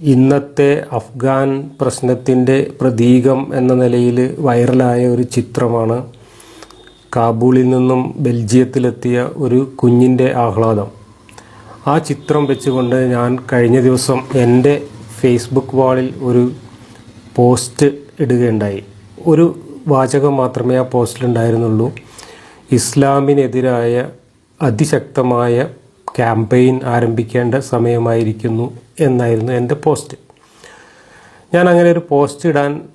ഇന്നത്തെ അഫ്ഗാൻ പ്രശ്നത്തിന്റെ പ്രതീകം എന്ന നിലയിൽ വൈറലായ ഒരു ചിത്രമാണ് കാബൂളിൽ നിന്നും ബെൽജിയത്തിലെത്തിയ ഒരു കുഞ്ഞിന്റെ ആഹ്ലാദം. ആ ചിത്രം വെച്ചുകൊണ്ട് ഞാൻ കഴിഞ്ഞ ദിവസം എന്റെ ഫേസ്ബുക്ക് വാളിൽ ഒരു പോസ്റ്റ് ഇടുകയുണ്ടായി. ഒരു വാചകം മാത്രമേ ആ പോസ്റ്റിലുണ്ടായിരുന്നുള്ളൂ. ഇസ്ലാമിനെതിരായ അതിശക്തമായ ക്യാമ്പയിൻ ആരംഭിക്കേണ്ട സമയമായിരിക്കുന്നു എന്നായിരുന്നു എന്റെ പോസ്റ്റ്. ഞാൻ അങ്ങനെ ഒരു പോസ്റ്റ് ഇടാൻ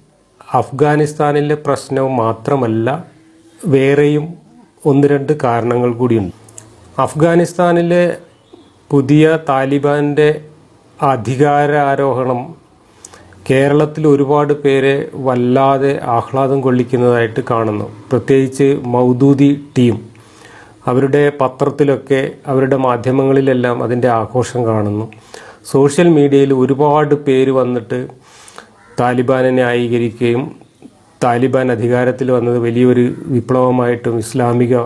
അഫ്ഗാനിസ്ഥാനിലെ പ്രശ്നവും മാത്രമല്ല വേറെയും ഒന്ന് രണ്ട് കാരണങ്ങൾ കൂടിയുണ്ട്. അഫ്ഗാനിസ്ഥാനിലെ പുതിയ താലിബാന്റെ അധികാരാരോഹണം കേരളത്തിൽ ഒരുപാട് പേരെ വല്ലാതെ ആഹ്ലാദം കൊള്ളിക്കുന്നതായിട്ട് കാണുന്നു. പ്രത്യേകിച്ച് മൗദൂദി ടീം. അവരുടെ പത്രത്തിലൊക്കെ അവരുടെ മാധ്യമങ്ങളിലെല്ലാം അതിന്റെ ആഘോഷം കാണുന്നു. സോഷ്യൽ മീഡിയയിൽ ഒരുപാട് പേര് വന്നിട്ട് താലിബാനെ ന്യായീകരിക്കുകയും താലിബാൻ അധികാരത്തിൽ വന്നത് വലിയൊരു വിപ്ലവമായിട്ടും ഇസ്ലാമിക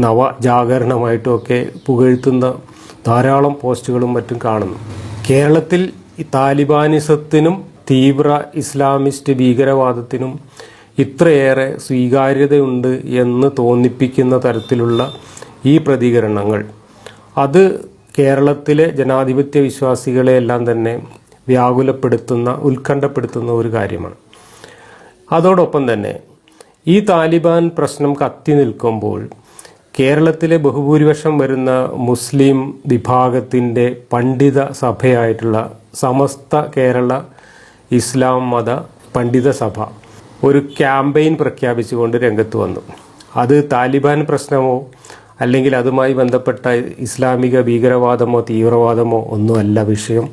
നവ ജാഗരണമായിട്ടും ഒക്കെ പുകഴ്ത്തുന്ന ധാരാളം പോസ്റ്റുകളും മറ്റും കാണുന്നു. കേരളത്തിൽ താലിബാനിസത്തിനും തീവ്ര ഇസ്ലാമിസ്റ്റ് ഭീകരവാദത്തിനും ഇത്രയേറെ സ്വീകാര്യതയുണ്ട് എന്ന് തോന്നിപ്പിക്കുന്ന തരത്തിലുള്ള ഈ പ്രതികരണങ്ങൾ. അത് കേരളത്തിലെ ജനാധിപത്യ വിശ്വാസികളെ എല്ലാം തന്നെ വ്യാകുലപ്പെടുത്തുന്ന ഉത്കണ്ഠപ്പെടുത്തുന്ന ഒരു കാര്യമാണ്. അതോടൊപ്പം തന്നെ ഈ താലിബാൻ പ്രശ്നം കത്തി നിൽക്കുമ്പോൾ കേരളത്തിലെ ബഹുഭൂരിപക്ഷം വരുന്ന മുസ്ലിം വിഭാഗത്തിന്റെ പണ്ഡിത സഭയായിട്ടുള്ള സമസ്ത കേരള ഇസ്ലാം മത പണ്ഡിത സഭ ഒരു ക്യാമ്പയിൻ പ്രഖ്യാപിച്ചുകൊണ്ട് രംഗത്ത് വന്നു. അത് താലിബാൻ പ്രശ്നമോ അല്ലെങ്കിൽ അതുമായി ബന്ധപ്പെട്ട ഇസ്ലാമിക ഭീകരവാദമോ തീവ്രവാദമോ ഒന്നുമല്ല വിഷയം.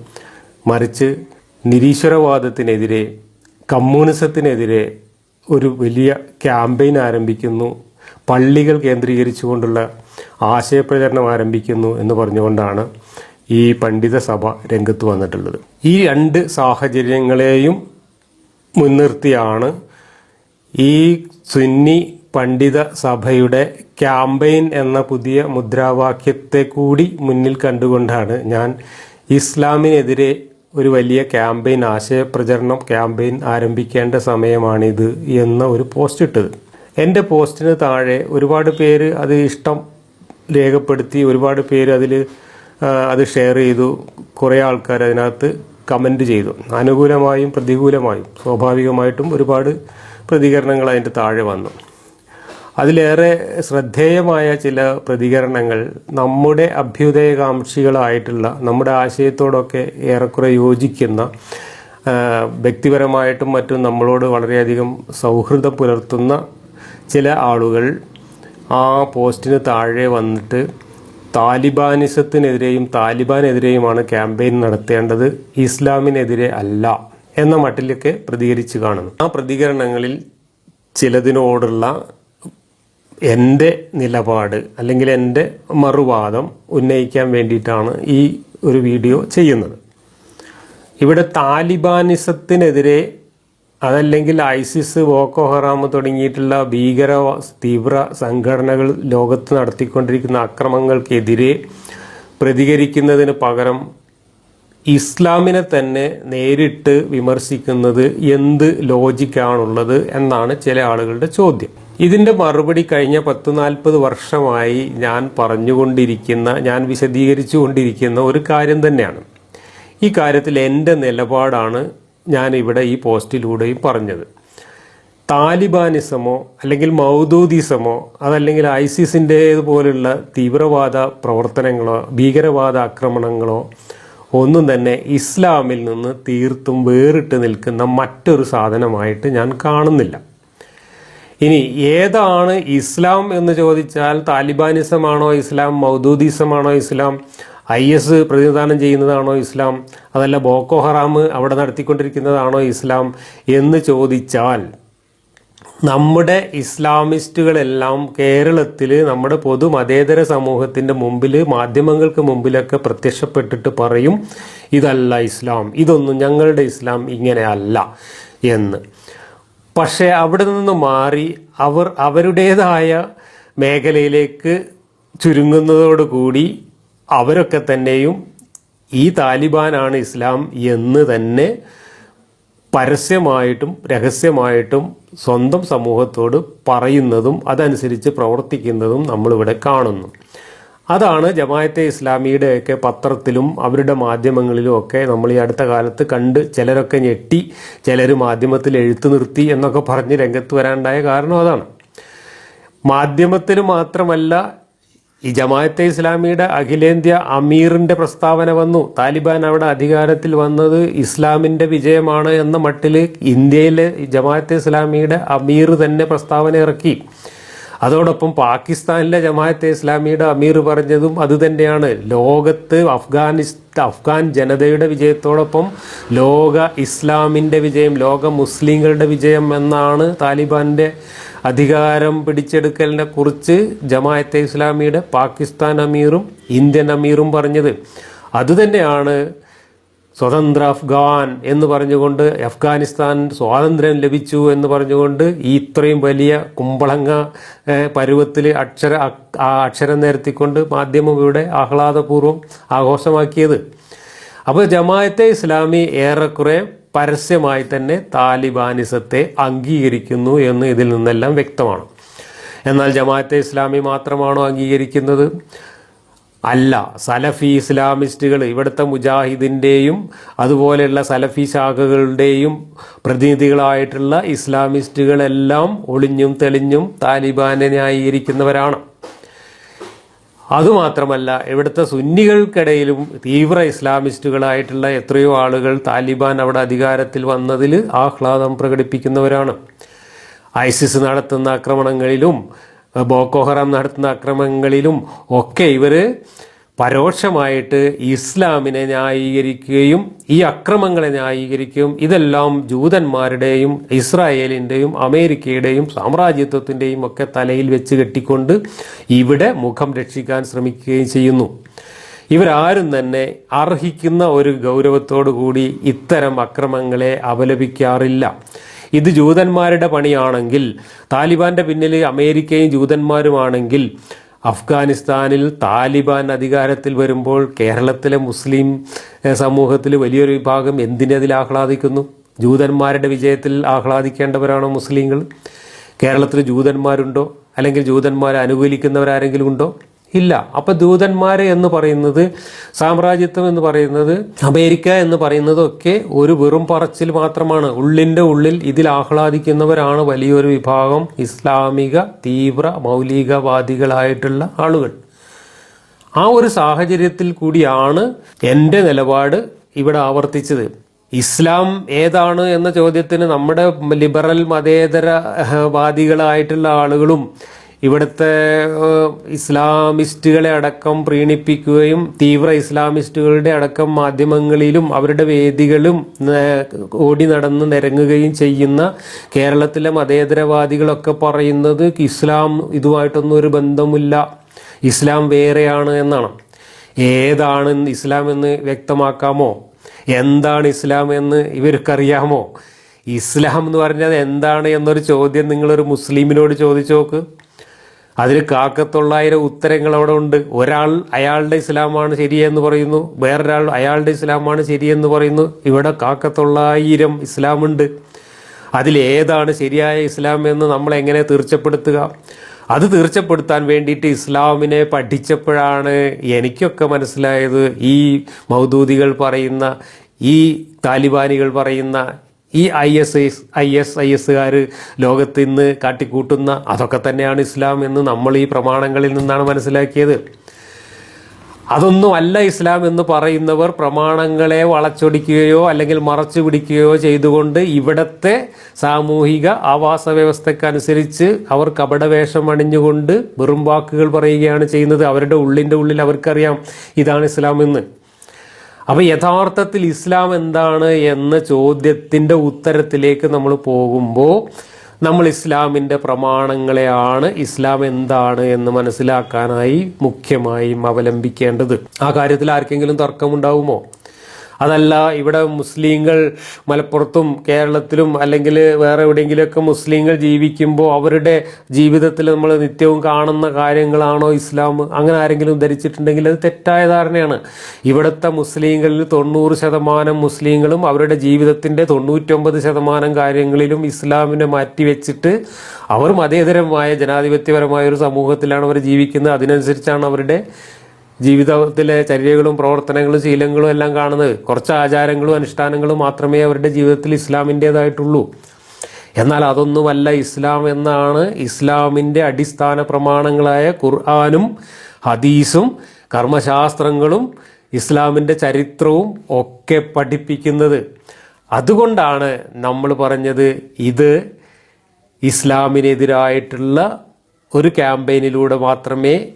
മറിച്ച് നിരീശ്വരവാദത്തിനെതിരെ കമ്മ്യൂണിസത്തിനെതിരെ ഒരു വലിയ ക്യാമ്പയിൻ ആരംഭിക്കുന്നു. പള്ളികൾ കേന്ദ്രീകരിച്ചുകൊണ്ടുള്ള ആശയപ്രചരണം ആരംഭിക്കുന്നു എന്ന് പറഞ്ഞുകൊണ്ടാണ് ഈ പണ്ഡിത സഭ രംഗത്ത് വന്നിട്ടുള്ളത്. ഈ രണ്ട് സാഹചര്യങ്ങളെയും മുൻനിർത്തിയാണ് ഈ സുന്നി പണ്ഡിത സഭയുടെ ക്യാമ്പയിൻ എന്ന പുതിയ മുദ്രാവാക്യത്തെ കൂടി മുന്നിൽ കണ്ടുകൊണ്ടാണ് ഞാൻ ഇസ്ലാമിനെതിരെ ഒരു വലിയ ക്യാമ്പയിൻ ആശയപ്രചരണം ക്യാമ്പയിൻ ആരംഭിക്കേണ്ട സമയമാണിത് എന്ന ഒരു പോസ്റ്റ് ഇട്ടത്. എന്റെ പോസ്റ്റിന് താഴെ ഒരുപാട് പേര് അത് ഇഷ്ടം രേഖപ്പെടുത്തി ഒരുപാട് പേര് അതിൽ അത് ഷെയർ ചെയ്തു. കുറേ ആൾക്കാർ അതിനകത്ത് കമന്റ് ചെയ്തു. അനുകൂലമായും പ്രതികൂലമായും സ്വാഭാവികമായിട്ടും ഒരുപാട് പ്രതികരണങ്ങൾ അതിന്റെ താഴെ വന്നു. അതിലേറെ ശ്രദ്ധേയമായ ചില പ്രതികരണങ്ങൾ നമ്മുടെ അഭ്യുദയകാംക്ഷികളായിട്ടുള്ള നമ്മുടെ ആശയത്തോടൊക്കെ ഏറെക്കുറെ യോജിക്കുന്ന വ്യക്തിപരമായിട്ടും മറ്റും നമ്മളോട് വളരെയധികം സൗഹൃദം പുലർത്തുന്ന ചില ആളുകൾ ആ പോസ്റ്റിന് താഴെ വന്നിട്ട് താലിബാനിസത്തിനെതിരെയും താലിബാനെതിരെയുമാണ് ക്യാമ്പയിൻ നടത്തേണ്ടത്. ഇസ്ലാമിനെതിരെ അല്ല. എന്ന മട്ടിലൊക്കെ പ്രതികരിച്ച് കാണുന്നു. ആ പ്രതികരണങ്ങളിൽ ചിലതിനോടുള്ള എന്റെ നിലപാട് അല്ലെങ്കിൽ എന്റെ മറുവാദം ഉന്നയിക്കാൻ വേണ്ടിയിട്ടാണ് ഈ ഒരു വീഡിയോ ചെയ്യുന്നത്. ഇവിടെ താലിബാനിസത്തിനെതിരെ അതല്ലെങ്കിൽ ഐസിസ് ബോക്കോ തുടങ്ങിയിട്ടുള്ള ഭീകര തീവ്ര സംഘടനകൾ ലോകത്ത് നടത്തിക്കൊണ്ടിരിക്കുന്ന അക്രമങ്ങൾക്കെതിരെ പ്രതികരിക്കുന്നതിന് പകരം ഇസ്ലാമിനെ തന്നെ നേരിട്ട് വിമർശിക്കുന്നത് എന്ത് ലോജിക്കാണുള്ളത് എന്നാണ് ചില ആളുകളുടെ ചോദ്യം. ഇതിന്റെ മറുപടി കഴിഞ്ഞ പത്ത് നാൽപ്പത് വർഷമായി ഞാൻ പറഞ്ഞുകൊണ്ടിരിക്കുന്ന ഞാൻ വിശദീകരിച്ചു കൊണ്ടിരിക്കുന്ന ഒരു കാര്യം തന്നെയാണ്. ഈ കാര്യത്തിൽ എന്റെ നിലപാടാണ് ഞാൻ ഇവിടെ ഈ പോസ്റ്റിലൂടെയും പറഞ്ഞത്. താലിബാനിസമോ അല്ലെങ്കിൽ മൗദൂദിസമോ അതല്ലെങ്കിൽ ഐസിസിന്റെ പോലുള്ള തീവ്രവാദ പ്രവർത്തനങ്ങളോ ഭീകരവാദ ആക്രമണങ്ങളോ ഒന്നും തന്നെ ഇസ്ലാമിൽ നിന്ന് തീർത്തും വേറിട്ട് നിൽക്കുന്ന മറ്റൊരു സാധനമായിട്ട് ഞാൻ കാണുന്നില്ല. ഇനി ഏതാണ് ഇസ്ലാം എന്ന് ചോദിച്ചാൽ താലിബാനിസമാണോ ഇസ്ലാം മൗദൂദിസമാണോ ഇസ്ലാം ഐ എസ് പ്രതിനിധാനം ചെയ്യുന്നതാണോ ഇസ്ലാം അതല്ല ബോക്കോ ഹറാം അവിടെ നടത്തിക്കൊണ്ടിരിക്കുന്നതാണോ ഇസ്ലാം എന്ന് ചോദിച്ചാൽ നമ്മുടെ ഇസ്ലാമിസ്റ്റുകളെല്ലാം കേരളത്തിൽ നമ്മുടെ പൊതു മതേതര സമൂഹത്തിന്റെ മുമ്പിൽ മാധ്യമങ്ങൾക്ക് മുമ്പിലൊക്കെ പ്രത്യക്ഷപ്പെട്ടിട്ട് പറയും ഇതല്ല ഇസ്ലാം ഇതൊന്നും ഞങ്ങളുടെ ഇസ്ലാം ഇങ്ങനെ അല്ല എന്ന്. പക്ഷേ അവിടെ നിന്ന് മാറി അവർ അവരുടേതായ മേഖലയിലേക്ക് ചുരുങ്ങുന്നതോടുകൂടി അവരൊക്കെ തന്നെയും ഈ താലിബാനാണ് ഇസ്ലാം എന്ന് തന്നെ പരസ്യമായിട്ടും രഹസ്യമായിട്ടും സ്വന്തം സമൂഹത്തോട് പറയുന്നതും അതനുസരിച്ച് പ്രവർത്തിക്കുന്നതും നമ്മളിവിടെ കാണുന്നു. അതാണ് ജമായത്തെ ഇസ്ലാമിയുടെയൊക്കെ പത്രത്തിലും അവരുടെ മാധ്യമങ്ങളിലും ഒക്കെ നമ്മൾ ഈ അടുത്ത കാലത്ത് കണ്ട് ചിലരൊക്കെ ഞെട്ടി ചിലർ മാധ്യമത്തിൽ എഴുത്തു നിർത്തി എന്നൊക്കെ പറഞ്ഞ് രംഗത്ത് വരാനുണ്ടായ കാരണം അതാണ്. മാധ്യമത്തിന് മാത്രമല്ല ഈ ജമാഅത്തെ ഇസ്ലാമിയുടെ അഖിലേന്ത്യാ അമീറിന്റെ പ്രസ്താവന വന്നു. താലിബാൻ അവിടെ അധികാരത്തിൽ വന്നത് ഇസ്ലാമിന്റെ വിജയമാണ് എന്ന മട്ടിൽ ഇന്ത്യയിലെ ജമാഅത്തെ ഇസ്ലാമിയുടെ അമീർ തന്നെ പ്രസ്താവന ഇറക്കി. അതോടൊപ്പം പാകിസ്ഥാനിലെ ജമാഅത്തെ ഇസ്ലാമിയുടെ അമീർ പറഞ്ഞതും അത് തന്നെയാണ്. ലോകത്ത് അഫ്ഗാനിസ്ഥാൻ അഫ്ഗാൻ ജനതയുടെ വിജയത്തോടൊപ്പം ലോക ഇസ്ലാമിന്റെ വിജയം ലോക മുസ്ലിങ്ങളുടെ വിജയം എന്നാണ് താലിബാന്റെ അധികാരം പിടിച്ചെടുക്കലിനെ കുറിച്ച് ജമായത്തെ ഇസ്ലാമിയുടെ പാകിസ്ഥാൻ അമീറും ഇന്ത്യൻ അമീറും പറഞ്ഞത് അതുതന്നെയാണ് സ്വതന്ത്ര അഫ്ഗാൻ എന്ന് പറഞ്ഞുകൊണ്ട് അഫ്ഗാനിസ്ഥാൻ സ്വാതന്ത്ര്യം ലഭിച്ചു എന്ന് പറഞ്ഞുകൊണ്ട് ഈ ഇത്രയും വലിയ കുമ്പളങ്ങ പരുവത്തിൽ അക്ഷര അക്ഷരം നിരത്തിക്കൊണ്ട് മാധ്യമം ഇവിടെ ആഹ്ലാദപൂർവം ആഘോഷമാക്കിയത്. അപ്പോൾ ജമായത്തെ ഇസ്ലാമി ഏറെക്കുറെ പരസ്യമായി തന്നെ താലിബാനിസത്തെ അംഗീകരിക്കുന്നു എന്ന് ഇതിൽ നിന്നെല്ലാം വ്യക്തമാണ്. എന്നാൽ ജമാഅത്തെ ഇസ്ലാമി മാത്രമാണോ അംഗീകരിക്കുന്നത്? അല്ല. സലഫി ഇസ്ലാമിസ്റ്റുകൾ ഇവിടുത്തെ മുജാഹിദിന്റെയും അതുപോലെയുള്ള സലഫി ശാഖകളുടെയും പ്രതിനിധികളായിട്ടുള്ള ഇസ്ലാമിസ്റ്റുകളെല്ലാം ഒളിഞ്ഞും തെളിഞ്ഞും താലിബാനെ ന്യായീകരിക്കുന്നവരാണ്. അതുമാത്രമല്ല ഇവിടുത്തെ സുന്നികൾക്കിടയിലും തീവ്ര ഇസ്ലാമിസ്റ്റുകളായിട്ടുള്ള എത്രയോ ആളുകൾ താലിബാൻ അവിടെ അധികാരത്തിൽ വന്നതിൽ ആഹ്ലാദം പ്രകടിപ്പിക്കുന്നവരാണ്. ഐസിസ് നടത്തുന്ന ആക്രമണങ്ങളിലും ബോക്കോഹറാം നടത്തുന്ന ആക്രമണങ്ങളിലും ഒക്കെ ഇവർ പരോക്ഷമായിട്ട് ഇസ്ലാമിനെ ന്യായീകരിക്കുകയും ഈ അക്രമങ്ങളെ ന്യായീകരിക്കുകയും ഇതെല്ലാം ജൂതന്മാരുടെയും ഇസ്രായേലിന്റെയും അമേരിക്കയുടെയും സാമ്രാജ്യത്വത്തിന്റെയും ഒക്കെ തലയിൽ വെച്ച് കെട്ടിക്കൊണ്ട് ഇവിടെ മുഖം രക്ഷിക്കാൻ ശ്രമിക്കുകയും ചെയ്യുന്നു. ഇവരാരും തന്നെ അർഹിക്കുന്ന ഒരു ഗൗരവത്തോടു കൂടി ഇത്തരം അക്രമങ്ങളെ അപലപിക്കാറില്ല. ഇത് ജൂതന്മാരുടെ പണിയാണെങ്കിൽ താലിബാന്റെ പിന്നിൽ അമേരിക്കയും ജൂതന്മാരുമാണെങ്കിൽ അഫ്ഗാനിസ്ഥാനിൽ താലിബാൻ അധികാരത്തിൽ വരുമ്പോൾ കേരളത്തിലെ മുസ്ലിം സമൂഹത്തിൽ വലിയൊരു വിഭാഗം എന്തിനതിൽ ആഹ്ലാദിക്കുന്നു? ജൂതന്മാരുടെ വിജയത്തിൽ ആഹ്ലാദിക്കേണ്ടവരാണോ മുസ്ലിങ്ങൾ? കേരളത്തിൽ ജൂതന്മാരുണ്ടോ? അല്ലെങ്കിൽ ജൂതന്മാരെ അനുകൂലിക്കുന്നവരാരെങ്കിലും ഉണ്ടോ? ഇല്ല. അപ്പൊ ദൂതന്മാര് എന്ന് പറയുന്നത് സാമ്രാജ്യത്വം എന്ന് പറയുന്നത് അമേരിക്ക എന്ന് പറയുന്നതൊക്കെ ഒരു വെറും പറച്ചിൽ മാത്രമാണ്. ഉള്ളിന്റെ ഉള്ളിൽ ഇതിൽ ആഹ്ലാദിക്കുന്നവരാണ് വലിയൊരു വിഭാഗം ഇസ്ലാമിക തീവ്ര മൗലികവാദികളായിട്ടുള്ള ആളുകൾ. ആ ഒരു സാഹചര്യത്തിൽ കൂടിയാണ് എന്റെ നിലപാട് ഇവിടെ ആവർത്തിച്ചത്. ഇസ്ലാം ഏതാണ് എന്ന ചോദ്യത്തിന് നമ്മുടെ ലിബറൽ മതേതരവാദികളായിട്ടുള്ള ആളുകളും ഇവിടുത്തെ ഇസ്ലാമിസ്റ്റുകളെ അടക്കം പ്രീണിപ്പിക്കുകയും തീവ്ര ഇസ്ലാമിസ്റ്റുകളുടെ അടക്കം മാധ്യമങ്ങളിലും അവരുടെ വേദികളും ഓടി നടന്ന് നിരങ്ങുകയും ചെയ്യുന്ന കേരളത്തിലെ മതേതരവാദികളൊക്കെ പറയുന്നത് ഇസ്ലാം ഇതുമായിട്ടൊന്നും ഒരു ബന്ധമില്ല. ഇസ്ലാം വേറെയാണ് എന്നാണ്. ഏതാണ് ഇസ്ലാം എന്ന് വ്യക്തമാക്കാമോ? എന്താണ് ഇസ്ലാം എന്ന് ഇവർക്കറിയാമോ? ഇസ്ലാം എന്ന് പറഞ്ഞാൽ എന്താണ് എന്നൊരു ചോദ്യം നിങ്ങളൊരു മുസ്ലിമിനോട് ചോദിച്ചു നോക്ക്. അതിന് കാക്കത്തൊള്ളായിരം ഉത്തരങ്ങൾ അവിടെ ഉണ്ട്. ഒരാൾ അയാളുടെ ഇസ്ലാമാണ് ശരിയെന്ന് പറയുന്നു. വേറൊരാൾ അയാളുടെ ഇസ്ലാമാണ് ശരിയെന്ന് പറയുന്നു. ഇവിടെ കാക്കത്തൊള്ളായിരം ഇസ്ലാമുണ്ട്. അതിലേതാണ് ശരിയായ ഇസ്ലാം എന്ന് നമ്മൾ എങ്ങനെ തീർച്ചപ്പെടുത്തുക? അത് തീർച്ചപ്പെടുത്താൻ വേണ്ടിയിട്ട് ഇസ്ലാമിനെ പഠിച്ചപ്പോഴാണ് എനിക്കൊക്കെ മനസ്സിലായത് ഈ മൗദൂദികൾ പറയുന്ന ഈ താലിബാനികൾ പറയുന്ന ഈ I S I S I എസ്സുകാർ ലോകത്ത് ഇന്ന് കാട്ടിക്കൂട്ടുന്ന അതൊക്കെ തന്നെയാണ് ഇസ്ലാം എന്ന് നമ്മൾ ഈ പ്രമാണങ്ങളിൽ നിന്നാണ് മനസ്സിലാക്കിയത്. അതൊന്നുമല്ല ഇസ്ലാം എന്ന് പറയുന്നവർ പ്രമാണങ്ങളെ വളച്ചൊടിക്കുകയോ അല്ലെങ്കിൽ മറച്ചു പിടിക്കുകയോ ചെയ്തുകൊണ്ട് ഇവിടത്തെ സാമൂഹിക ആവാസ വ്യവസ്ഥക്കനുസരിച്ച് അവർ കപടവേഷം അണിഞ്ഞുകൊണ്ട് വെറും വാക്കുകൾ പറയുകയാണ് ചെയ്യുന്നത്. അവരുടെ ഉള്ളിന്റെ ഉള്ളിൽ അവർക്കറിയാം ഇതാണ് ഇസ്ലാം എന്ന്. അപ്പോൾ യഥാർത്ഥത്തിൽ ഇസ്ലാം എന്താണ് എന്ന ചോദ്യത്തിന്റെ ഉത്തരത്തിലേക്ക് നമ്മൾ പോകുമ്പോൾ നമ്മൾ ഇസ്ലാമിന്റെ പ്രമാണങ്ങളെയാണ് ഇസ്ലാം എന്താണ് എന്ന് മനസ്സിലാക്കാനായി മുഖ്യമായും അവലംബിക്കേണ്ടത്. ആ കാര്യത്തിൽ ആർക്കെങ്കിലും തർക്കമുണ്ടാവുമോ? അതല്ല ഇവിടെ മുസ്ലിങ്ങൾ മലപ്പുറത്തും കേരളത്തിലും അല്ലെങ്കിൽ വേറെ എവിടെയെങ്കിലുമൊക്കെ മുസ്ലിങ്ങൾ ജീവിക്കുമ്പോൾ അവരുടെ ജീവിതത്തിൽ നമ്മൾ നിത്യവും കാണുന്ന കാര്യങ്ങളാണോ ഇസ്ലാം? അങ്ങനെ ആരെങ്കിലും ധരിച്ചിട്ടുണ്ടെങ്കിൽ അത് തെറ്റായ ധാരണയാണ്. ഇവിടുത്തെ മുസ്ലിങ്ങളിൽ തൊണ്ണൂറ് ശതമാനം മുസ്ലിങ്ങളും അവരുടെ ജീവിതത്തിന്റെ തൊണ്ണൂറ്റൊമ്പത് ശതമാനം കാര്യങ്ങളിലും ഇസ്ലാമിനെ മാറ്റിവെച്ചിട്ട് അവർ മതേതരമായ ജനാധിപത്യപരമായ ഒരു സമൂഹത്തിലാണ് അവർ ജീവിക്കുന്നത്. അതിനനുസരിച്ചാണ് അവരുടെ ജീവിതത്തിലെ ചര്യകളും പ്രവർത്തനങ്ങളും ശീലങ്ങളും എല്ലാം കാണുന്നത് കുറച്ച് ആചാരങ്ങളും അനുഷ്ഠാനങ്ങളും മാത്രമേ അവരുടെ ജീവിതത്തിൽ ഇസ്ലാമിന്റേതായിട്ടുള്ളൂ. എന്നാൽ അതൊന്നുമല്ല ഇസ്ലാം എന്നാണ് ഇസ്ലാമിന്റെ അടിസ്ഥാന പ്രമാണങ്ങളായ ഖുർആാനും ഹദീസും കർമ്മശാസ്ത്രങ്ങളും ഇസ്ലാമിന്റെ ചരിത്രവും ഒക്കെ പഠിപ്പിക്കുന്നത്. അതുകൊണ്ടാണ് നമ്മൾ പറഞ്ഞത് ഇത് ഇസ്ലാമിനെതിരായിട്ടുള്ള ഒരു ക്യാമ്പയിനിലൂടെ മാത്രമേ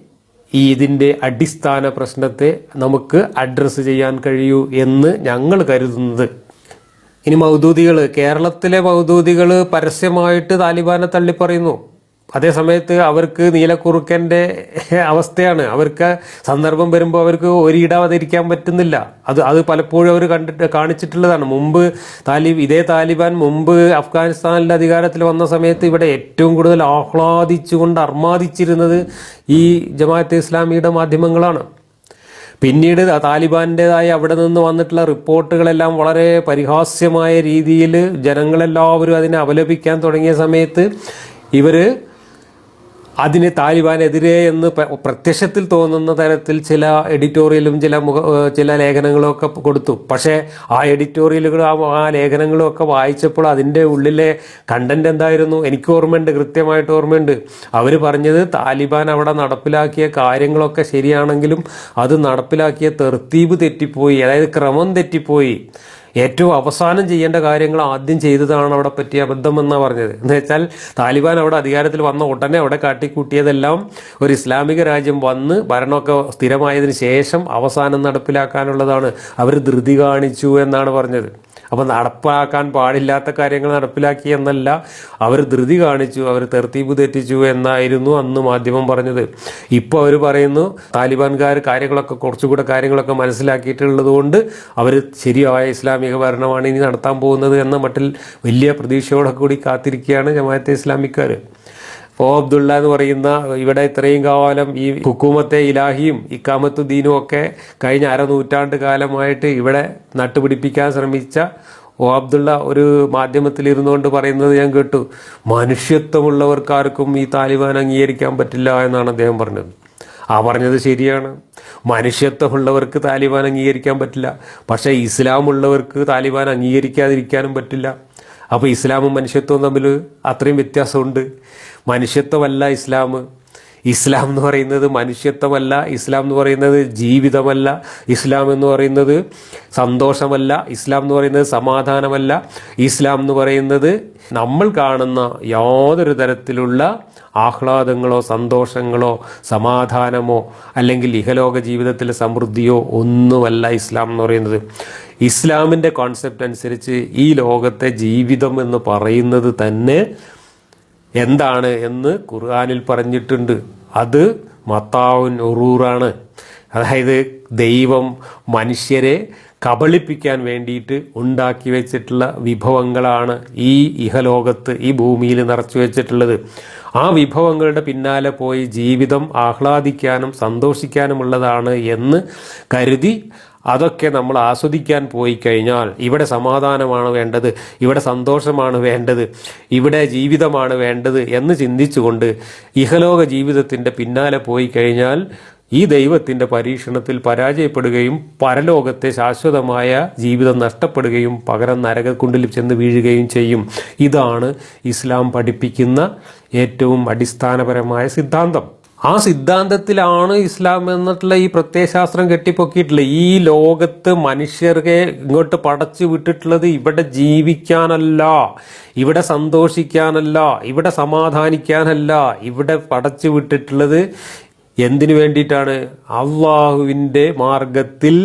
ഈ ഇതിന്റെ അടിസ്ഥാന പ്രശ്നത്തെ നമുക്ക് അഡ്രസ്സ് ചെയ്യാൻ കഴിയൂ എന്ന് ഞങ്ങൾ കരുതുന്നത്. ഇനി മൗദൂദികൾ കേരളത്തിലെ മൗദൂദികൾ പരസ്യമായിട്ട് താലിബാനെ തള്ളിപ്പറയുന്നു. അതേ സമയത്ത് അവർക്ക് നീലക്കുറുക്കന്റെ അവസ്ഥയാണ്. അവർക്ക് സന്ദർഭം വരുമ്പോൾ അവർക്ക് ഒരിടാതിരിക്കാൻ പറ്റുന്നില്ല. അത് അത് പലപ്പോഴും അവർ കണ്ടിട്ട് കാണിച്ചിട്ടുള്ളതാണ്. മുമ്പ് താലിബ് ഇതേ താലിബാൻ മുമ്പ് അഫ്ഗാനിസ്ഥാനിലെ അധികാരത്തിൽ വന്ന സമയത്ത് ഇവിടെ ഏറ്റവും കൂടുതൽ ആഹ്ലാദിച്ചുകൊണ്ട് അർമാദിച്ചിരുന്നത് ഈ ജമാഅത്തെ ഇസ്ലാമിയുടെ മാധ്യമങ്ങളാണ്. പിന്നീട് താലിബാന്റെതായ അവിടെ നിന്ന് വന്നിട്ടുള്ള റിപ്പോർട്ടുകളെല്ലാം വളരെ പരിഹാസ്യമായ രീതിയിൽ ജനങ്ങളെല്ലാവരും അതിനെ അപലപിക്കാൻ തുടങ്ങിയ സമയത്ത് ഇവർ അതിന് താലിബാനെതിരെ എന്ന് പ്രത്യക്ഷത്തിൽ തോന്നുന്ന തരത്തിൽ ചില എഡിറ്റോറിയലും ചില മുഖ ചില ലേഖനങ്ങളൊക്കെ കൊടുത്തു. പക്ഷേ ആ എഡിറ്റോറിയലുകളും ആ ലേഖനങ്ങളും ഒക്കെ വായിച്ചപ്പോൾ അതിന്റെ ഉള്ളിലെ കണ്ടന്റ് എന്തായിരുന്നു? എനിക്ക് ഓർമ്മയുണ്ട് കൃത്യമായിട്ട് ഓർമ്മയുണ്ട്. അവർ പറഞ്ഞത് താലിബാൻ അവിടെ നടപ്പിലാക്കിയ കാര്യങ്ങളൊക്കെ ശരിയാണെങ്കിലും അത് നടപ്പിലാക്കിയ തെർത്തീബ് തെറ്റിപ്പോയി. അതായത് ക്രമം തെറ്റിപ്പോയി. ഏറ്റവും അവസാനം ചെയ്യേണ്ട കാര്യങ്ങൾ ആദ്യം ചെയ്തതാണ് അവിടെ പറ്റിയ അബദ്ധം എന്നാണ് പറഞ്ഞത്. എന്ന് വെച്ചാൽ താലിബാൻ അവിടെ അധികാരത്തിൽ വന്ന ഉടനെ അവിടെ കാട്ടിക്കൂട്ടിയതെല്ലാം ഒരു ഇസ്ലാമിക രാജ്യം വന്ന് ഭരണമൊക്കെ സ്ഥിരമായതിനു ശേഷം അവസാനം നടപ്പിലാക്കാനുള്ളതാണ്. അവർ ധൃതി കാണിച്ചു എന്നാണ് പറഞ്ഞത്. അപ്പം നടപ്പാക്കാൻ പാടില്ലാത്ത കാര്യങ്ങൾ നടപ്പിലാക്കി എന്നല്ല അവർ ധൃതി കാണിച്ചു അവർ തെർത്തീപ് തെറ്റിച്ചു എന്നായിരുന്നു അന്ന് മാധ്യമം പറഞ്ഞത്. ഇപ്പോൾ അവർ പറയുന്നു താലിബാൻകാർ കാര്യങ്ങളൊക്കെ കുറച്ചുകൂടെ കാര്യങ്ങളൊക്കെ മനസ്സിലാക്കിയിട്ടുള്ളത് കൊണ്ട് അവർ ശരിയായ ഇസ്ലാമിക ഭരണമാണ് ഇനി നടത്താൻ പോകുന്നത് എന്ന മട്ടിൽ വലിയ പ്രതീക്ഷയോടെ കൂടി കാത്തിരിക്കുകയാണ് ജമാഅത്തെ ഇസ്ലാമിക്കാർ ഓ അബ്ദുള്ള എന്ന് പറയുന്ന ഇവിടെ ഇത്രയും കാലം ഈ ഹുക്കൂമത്തെ ഇലാഹിയും ഇക്കാമത്തുദ്ദീനും ഒക്കെ കഴിഞ്ഞ അരനൂറ്റാണ്ട് കാലമായിട്ട് ഇവിടെ നട്ടുപിടിപ്പിക്കാൻ ശ്രമിച്ച ഓ അബ്ദുള്ള ഒരു മാധ്യമത്തിൽ ഇരുന്നുകൊണ്ട് പറയുന്നത് ഞാൻ കേട്ടു. മനുഷ്യത്വമുള്ളവർക്കാർക്കും ഈ താലിബാൻ അംഗീകരിക്കാൻ പറ്റില്ല എന്നാണ് അദ്ദേഹം പറഞ്ഞത്. ആ പറഞ്ഞത് ശരിയാണ്. മനുഷ്യത്വമുള്ളവർക്ക് താലിബാൻ അംഗീകരിക്കാൻ പറ്റില്ല. പക്ഷേ ഇസ്ലാം ഉള്ളവർക്ക് താലിബാൻ അംഗീകരിക്കാതിരിക്കാനും പറ്റില്ല. അപ്പോൾ ഇസ്ലാമും മനുഷ്യത്വവും തമ്മിൽ അത്രയും വ്യത്യാസമുണ്ട്. മനുഷ്യത്വമല്ല ഇസ്ലാം. ഇസ്ലാം എന്ന് പറയുന്നത് മനുഷ്യത്വമല്ല ഇസ്ലാം എന്ന് പറയുന്നത് ജീവിതമല്ല ഇസ്ലാം എന്ന് പറയുന്നത് സന്തോഷമല്ല ഇസ്ലാം എന്ന് പറയുന്നത് സമാധാനമല്ല ഇസ്ലാം എന്ന് പറയുന്നത് നമ്മൾ കാണുന്ന യാതൊരു തരത്തിലുള്ള ആഹ്ലാദങ്ങളോ സന്തോഷങ്ങളോ സമാധാനമോ അല്ലെങ്കിൽ ഇഹലോക ജീവിതത്തിലെ സമൃദ്ധിയോ ഒന്നുമല്ല ഇസ്ലാം എന്ന് പറയുന്നത്. ഇസ്ലാമിന്റെ കോൺസെപ്റ്റ് അനുസരിച്ച് ഈ ലോകത്തെ ജീവിതം എന്ന് പറയുന്നത് തന്നെ എന്താണ് എന്ന് ഖുർആാനിൽ പറഞ്ഞിട്ടുണ്ട്. അത് മത്താവുൻ ഒറൂറാണ് അതായത് ദൈവം മനുഷ്യരെ കബളിപ്പിക്കാൻ വേണ്ടിയിട്ട് ഉണ്ടാക്കി വെച്ചിട്ടുള്ള വിഭവങ്ങളാണ് ഈ ഇഹലോകത്ത് ഈ ഭൂമിയിൽ നിറച്ചു വെച്ചിട്ടുള്ളത്. ആ വിഭവങ്ങളുടെ പിന്നാലെ പോയി ജീവിതം ആഹ്ലാദിക്കാനും സന്തോഷിക്കാനുമുള്ളതാണ് എന്ന് കരുതി അതൊക്കെ നമ്മൾ ആസ്വദിക്കാൻ പോയി കഴിഞ്ഞാൽ ഇവിടെ സമാധാനമാണ് വേണ്ടത് ഇവിടെ സന്തോഷമാണ് വേണ്ടത് ഇവിടെ ജീവിതമാണ് വേണ്ടത് എന്ന് ചിന്തിച്ചുകൊണ്ട് ഇഹലോക ജീവിതത്തിന്റെ പിന്നാലെ പോയി കഴിഞ്ഞാൽ ഈ ദൈവത്തിന്റെ പരീക്ഷണത്തിൽ പരാജയപ്പെടുകയും പരലോകത്തെ ശാശ്വതമായ ജീവിതം നഷ്ടപ്പെടുകയും പകരം നരകക്കുണ്ടിൽ ചെന്ന് വീഴുകയും ചെയ്യും. ഇതാണ് ഇസ്ലാം പഠിപ്പിക്കുന്ന ഏറ്റവും അടിസ്ഥാനപരമായ സിദ്ധാന്തം. ആ സിദ്ധാന്തത്തിലാണ് ഇസ്ലാം എന്നിട്ടുള്ള ഈ പ്രത്യയശാസ്ത്രം കെട്ടിപ്പൊക്കിയിട്ടുള്ളത്. ഈ ലോകത്ത് മനുഷ്യർക്ക് ഇങ്ങോട്ട് പടച്ചു വിട്ടിട്ടുള്ളത് ഇവിടെ ജീവിക്കാനല്ല ഇവിടെ സന്തോഷിക്കാനല്ല ഇവിടെ സമാധാനിക്കാനല്ല ഇവിടെ പടച്ചു വിട്ടിട്ടുള്ളത് എന്തിനു വേണ്ടിയിട്ടാണ്? അള്ളാഹുവിന്റെ മാർഗത്തിൽ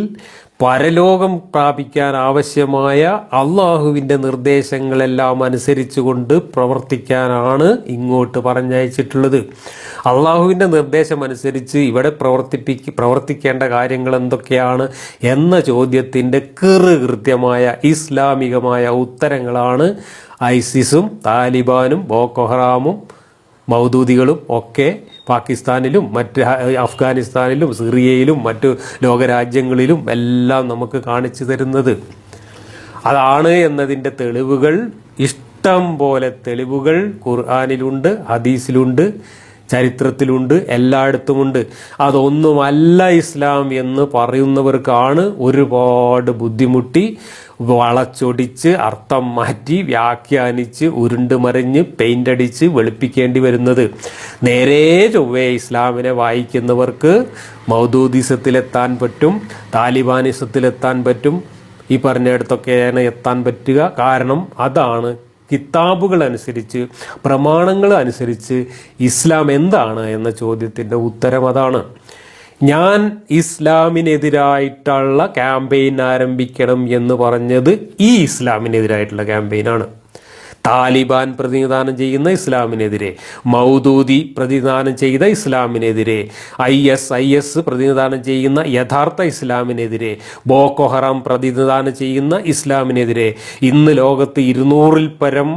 പരലോകം പ്രാപിക്കാൻ ആവശ്യമായ അള്ളാഹുവിന്റെ നിർദ്ദേശങ്ങളെല്ലാം അനുസരിച്ചുകൊണ്ട് പ്രവർത്തിക്കാനാണ് ഇങ്ങോട്ട് പറഞ്ഞയച്ചിട്ടുള്ളത്. അള്ളാഹുവിന്റെ നിർദ്ദേശം അനുസരിച്ച് ഇവിടെ പ്രവർത്തിപ്പിക്ക പ്രവർത്തിക്കേണ്ട കാര്യങ്ങൾ എന്തൊക്കെയാണ് എന്ന ചോദ്യത്തിന്റെ കൃറ് കൃത്യമായ ഇസ്ലാമികമായ ഉത്തരങ്ങളാണ് ഐസിസും താലിബാനും ബോക്കോഹറാമും മൗദൂദികളും ഒക്കെ പാകിസ്ഥാനിലും മറ്റ് അഫ്ഗാനിസ്ഥാനിലും സിറിയയിലും മറ്റു ലോകരാജ്യങ്ങളിലും എല്ലാം നമുക്ക് കാണിച്ചു തരുന്നത്. അതാണ് എന്നതിന്റെ തെളിവുകൾ. ഇഷ്ടം പോലെ തെളിവുകൾ ഖുർആാനിലുണ്ട് ഹദീസിലുണ്ട്. ചരിത്രത്തിലുണ്ട് എല്ലായിടത്തുമുണ്ട്. അതൊന്നുമല്ല ഇസ്ലാം എന്ന് പറയുന്നവർക്കാണ് ഒരുപാട് ബുദ്ധിമുട്ടി വളച്ചൊടിച്ച് അർത്ഥം മാറ്റി വ്യാഖ്യാനിച്ച് ഉരുണ്ട് മറിഞ്ഞ് പെയിന്റ് അടിച്ച് വെളുപ്പിക്കേണ്ടി വരുന്നത്. നേരെ ചൊവ്വേ ഇസ്ലാമിനെ വായിക്കുന്നവർക്ക് മൗദൂദിസത്തിലെത്താൻ പറ്റും താലിബാനിസത്തിലെത്താൻ പറ്റും ഈ പറഞ്ഞിടത്തൊക്കെയാണ് എത്താൻ പറ്റുക. കാരണം അതാണ് കിതാബുകൾ അനുസരിച്ച് പ്രമാണങ്ങൾ അനുസരിച്ച് ഇസ്ലാം എന്താണ് എന്ന ചോദ്യത്തിന്റെ ഉത്തരം അതാണ്. ഞാൻ ഇസ്ലാമിനെതിരായിട്ടുള്ള ക്യാമ്പയിൻ ആരംഭിക്കണം എന്ന് പറഞ്ഞത് ഈ ഇസ്ലാമിനെതിരായിട്ടുള്ള ക്യാമ്പയിനാണ്. താലിബാൻ പ്രതിനിധാനം ചെയ്യുന്ന ഇസ്ലാമിനെതിരെ മൗദൂദി പ്രതിനിധാനം ചെയ്ത ഇസ്ലാമിനെതിരെ ഐ എസ് ഐ എസ് പ്രതിനിധാനം ചെയ്യുന്ന യഥാർത്ഥ ഇസ്ലാമിനെതിരെ ബോക്കോഹറാം പ്രതിനിധാനം ചെയ്യുന്ന ഇസ്ലാമിനെതിരെ ഇന്ന് ലോകത്ത് ഇരുന്നൂറിൽ പരം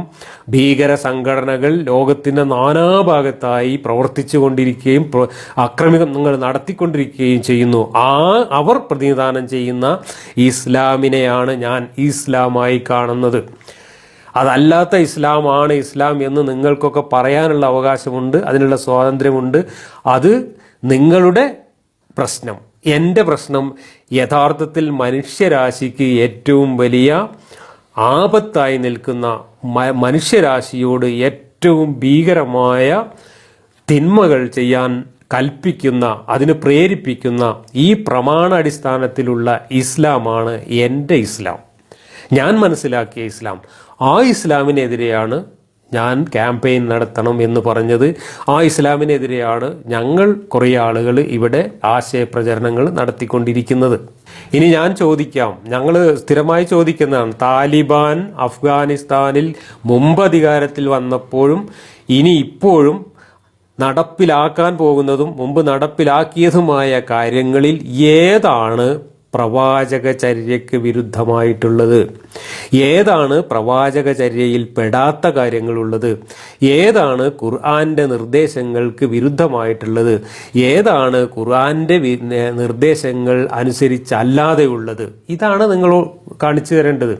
ഭീകര സംഘടനകൾ ലോകത്തിന്റെ നാനാഭാഗത്തായി പ്രവർത്തിച്ചു കൊണ്ടിരിക്കുകയും അക്രമികൾ നടത്തിക്കൊണ്ടിരിക്കുകയും ചെയ്യുന്നു. ആ അവർ പ്രതിനിധാനം ചെയ്യുന്ന ഇസ്ലാമിനെയാണ് ഞാൻ ഇസ്ലാമായി കാണുന്നത്. അതല്ലാത്ത ഇസ്ലാമാണ് ഇസ്ലാം എന്ന് നിങ്ങൾക്കൊക്കെ പറയാനുള്ള അവകാശമുണ്ട് അതിനുള്ള സ്വാതന്ത്ര്യമുണ്ട്. അത് നിങ്ങളുടെ പ്രശ്നം. എന്റെ പ്രശ്നം യഥാർത്ഥത്തിൽ മനുഷ്യരാശിക്ക് ഏറ്റവും വലിയ ആപത്തായി നിൽക്കുന്ന മനുഷ്യരാശിയോട് ഏറ്റവും ഭീകരമായ തിന്മകൾ ചെയ്യാൻ കൽപ്പിക്കുന്ന അതിന് പ്രേരിപ്പിക്കുന്ന ഈ പ്രമാണാടിസ്ഥാനത്തിലുള്ള ഇസ്ലാമാണ് എന്റെ ഇസ്ലാം. ഞാൻ മനസ്സിലാക്കിയ ഇസ്ലാം. ആ ഇസ്ലാമിനെതിരെയാണ് ഞാൻ ക്യാമ്പയിൻ നടത്തണം എന്ന് പറഞ്ഞത്. ആ ഇസ്ലാമിനെതിരെയാണ് ഞങ്ങൾ കുറേ ആളുകൾ ഇവിടെ ആശയപ്രചരണങ്ങൾ നടത്തിക്കൊണ്ടിരിക്കുന്നത്. ഇനി ഞാൻ ചോദിക്കാം. ഞങ്ങൾ സ്ഥിരമായി ചോദിക്കുന്നതാണ്. താലിബാൻ അഫ്ഗാനിസ്ഥാനിൽ മുമ്പ് അധികാരത്തിൽ വന്നപ്പോഴും ഇനി ഇപ്പോഴും നടപ്പിലാക്കാൻ പോകുന്നതും മുമ്പ് നടപ്പിലാക്കിയതുമായ കാര്യങ്ങളിൽ ഏതാണ് പ്രവാചകചര്യയ്ക്ക് വിരുദ്ധമായിട്ടുള്ളത്. ഏതാണ് പ്രവാചകചര്യയിൽ പെടാത്ത കാര്യങ്ങളുള്ളത്? ഏതാണ് ഖുർആന്റെ നിർദ്ദേശങ്ങൾക്ക് വിരുദ്ധമായിട്ടുള്ളത്? ഏതാണ് ഖുർആന്റെ വി- നിർദ്ദേശങ്ങൾ അനുസരിച്ചല്ലാതെ ഉള്ളത് ഇതാണ് നിങ്ങൾ കാണിച്ചു തരേണ്ടത്.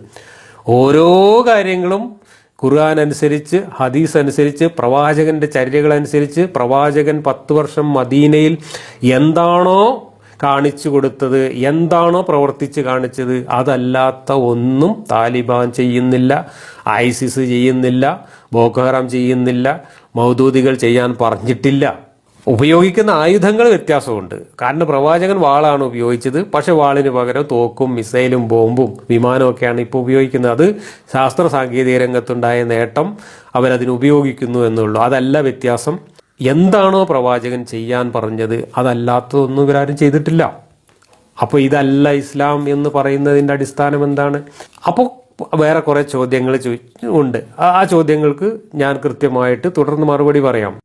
ഓരോ കാര്യങ്ങളും ഖുർആൻ അനുസരിച്ച് ഹദീസ് അനുസരിച്ച് പ്രവാചകന്റെ ചര്യകൾ അനുസരിച്ച് പ്രവാചകൻ പത്ത് വർഷം മദീനയിൽ എന്താണോ കാണിച്ചു കൊടുത്തത് എന്താണോ പ്രവർത്തിച്ച് കാണിച്ചത് അതല്ലാത്ത ഒന്നും താലിബാൻ ചെയ്യുന്നില്ല ഐസിസ് ചെയ്യുന്നില്ല ബോക്കോഹറാം ചെയ്യുന്നില്ല മൗദൂദികൾ ചെയ്യാൻ പറഞ്ഞിട്ടില്ല. ഉപയോഗിക്കുന്ന ആയുധങ്ങൾ വ്യത്യാസമുണ്ട്. കാരണം പ്രവാചകൻ വാളാണ് ഉപയോഗിച്ചത്. പക്ഷെ വാളിന് പകരം തോക്കും മിസൈലും ബോംബും വിമാനവും ഒക്കെയാണ് ഇപ്പോൾ ഉപയോഗിക്കുന്നത്. അത് ശാസ്ത്ര സാങ്കേതിക രംഗത്തുണ്ടായ നേട്ടം അവരതിന് ഉപയോഗിക്കുന്നു എന്നുള്ളൂ. അതല്ല വ്യത്യാസം. എന്താണോ പ്രവാചകൻ ചെയ്യാൻ പറഞ്ഞത് അതല്ലാത്തതൊന്നും ഇവരാരും ചെയ്തിട്ടില്ല. അപ്പോൾ ഇതല്ല ഇസ്ലാം എന്ന് പറയുന്നതിന്റെ അടിസ്ഥാനം എന്താണ്? അപ്പോൾ വേറെ കുറേ ചോദ്യങ്ങൾ ചോദി ഉണ്ട്. ആ ചോദ്യങ്ങൾക്ക് ഞാൻ കൃത്യമായിട്ട് തുടർന്ന് മറുപടി പറയാം.